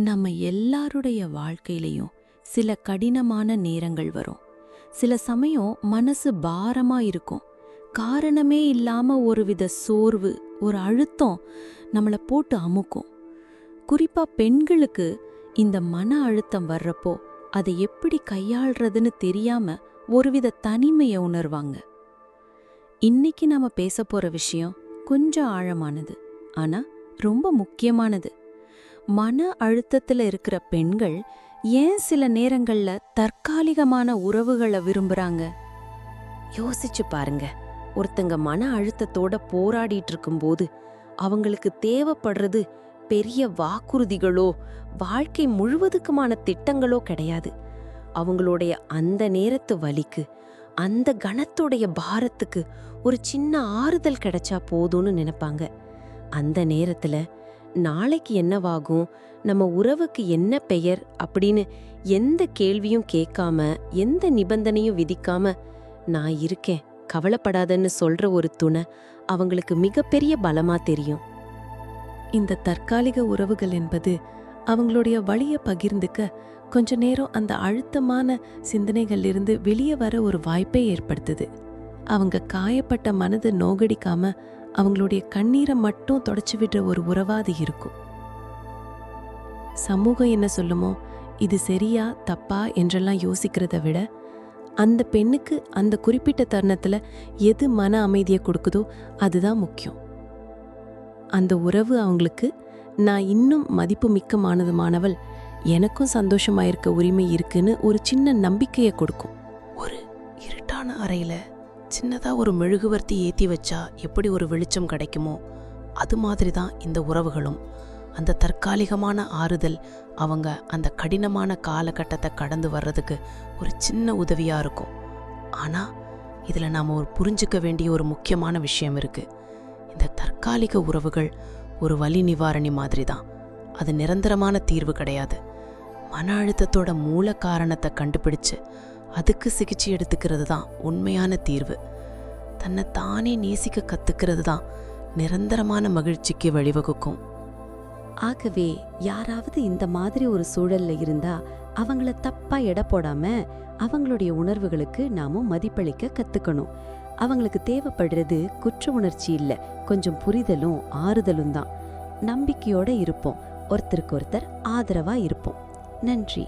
நம்ம எல்லாருடைய வாழ்க்கையிலையும் சில கடினமான நேரங்கள் வரும். சில சமயம் மனசு பாரமா இருக்கும். காரணமே இல்லாம ஒருவித சோர்வு ஒரு அழுத்தம் நம்மள போட்டு அமுக்கும். குறிப்பா பெண்களுக்கு இந்த மன அழுத்தம் வர்றப்போ அதை எப்படி கையாள்றதுன்னு தெரியாம ஒருவித தனிமையை உணர்வாங்க. இன்னைக்கு நாம பேச போற விஷயம் கொஞ்சம் ஆழமானது. ஆனா ரொம்ப முக்கியமானது. மன அழுத்தத்துல இருக்கிற பெண்கள் ஏன் சில நேரங்கள்ல தற்காலிகமான உறவுகளை விரும்புறாங்க? யோசிச்சு பாருங்க. ஒருத்தங்க மன அழுத்தத்தோட போராடிட்டு இருக்கும்போது அவங்களுக்கு தேவைப்படுறது பெரிய வாக்குறுதிகளோ வாழ்க்கை முழுவதுக்குமான திட்டங்களோ கிடையாது. அவங்களுடைய அந்த நேரத்து வலிக்கு அந்த கணத்துடைய பாரத்துக்கு ஒரு சின்ன ஆறுதல் கிடைச்சா போதும்னு நினைப்பாங்க. அந்த நேரத்துல நாளைக்கு என்னவாகும்? நம்ம உறவுக்கு என்ன பெயர்? அப்படின்னு எந்த கேள்வியும் கேட்காம எந்த நிபந்தனையும் விதிக்காம நான் இருக்கேன். கவலைப்படாதன்னு சொல்ற ஒரு துணை அவங்களுக்கு மிகப்பெரிய பலமா தெரியும். இந்த தற்காலிக உறவுகள் என்பது அவங்களுடைய வழிய பகிர்ந்துக்க கொஞ்ச நேரம் அந்த அழுத்தமான சிந்தனைகளிலிருந்து வெளியே வர ஒரு வாய்ப்பை ஏற்படுத்துது. அவங்க காயப்பட்ட மனதை நோகடிக்காம அவங்களுடைய கண்ணீரை மட்டும் தொடச்சு விடுற ஒரு உறவாக அது இருக்கும். சமூகம் என்ன சொல்லுமோ இது சரியா தப்பா என்றெல்லாம் யோசிக்கிறத விட அந்த பெண்ணுக்கு அந்த குறிப்பிட்ட தருணத்தில் எது மன அமைதியை கொடுக்குதோ அதுதான் முக்கியம். அந்த உறவு அவங்களுக்கு நான் இன்னும் மதிப்பு மிக்கமானதுமானவள் எனக்கும் சந்தோஷமாயிருக்க உரிமை இருக்குன்னு ஒரு சின்ன நம்பிக்கையை கொடுக்கும். ஒரு இருட்டான அறையில் சின்னதாக ஒரு மெழுகுவர்த்தி ஏற்றி வச்சா எப்படி ஒரு வெளிச்சம் கிடைக்குமோ அது மாதிரி தான் இந்த உறவுகளும். அந்த தற்காலிகமான ஆறுதல் அவங்க அந்த கடினமான காலகட்டத்தை கடந்து வர்றதுக்கு ஒரு சின்ன உதவியாக இருக்கும். ஆனால் இதில் நாம் ஒரு புரிஞ்சுக்க வேண்டிய ஒரு முக்கியமான விஷயம் இருக்குது இந்த தற்காலிக உறவுகள் ஒரு வலி நிவாரணி மாதிரி தான் அது நிரந்தரமான தீர்வு கிடையாது. மன அழுத்தத்தோட மூல காரணத்தை கண்டுபிடிச்சு அதுக்கு சிகிச்சை எடுத்துக்கிறது தான் உண்மையான தீர்வு. தன்னை தானே நேசிக்க கத்துக்கிறது தான் நிரந்தரமான மகிழ்ச்சிக்கு வழிவகுக்கும். ஆகவே யாராவது இந்த மாதிரி ஒரு சூழல்ல இருந்தா அவங்கள தப்பா எடை போடாம அவங்களுடைய உணர்வுகளுக்கு நாமும் மதிப்பளிக்க கத்துக்கணும். அவங்களுக்கு தேவைப்படுறது குற்ற உணர்ச்சி இல்ல கொஞ்சம் புரிதலும் ஆறுதலும் தான். நம்பிக்கையோட இருப்போம். ஒருத்தருக்கு ஒருத்தர் ஆதரவா இருப்போம். நன்றி.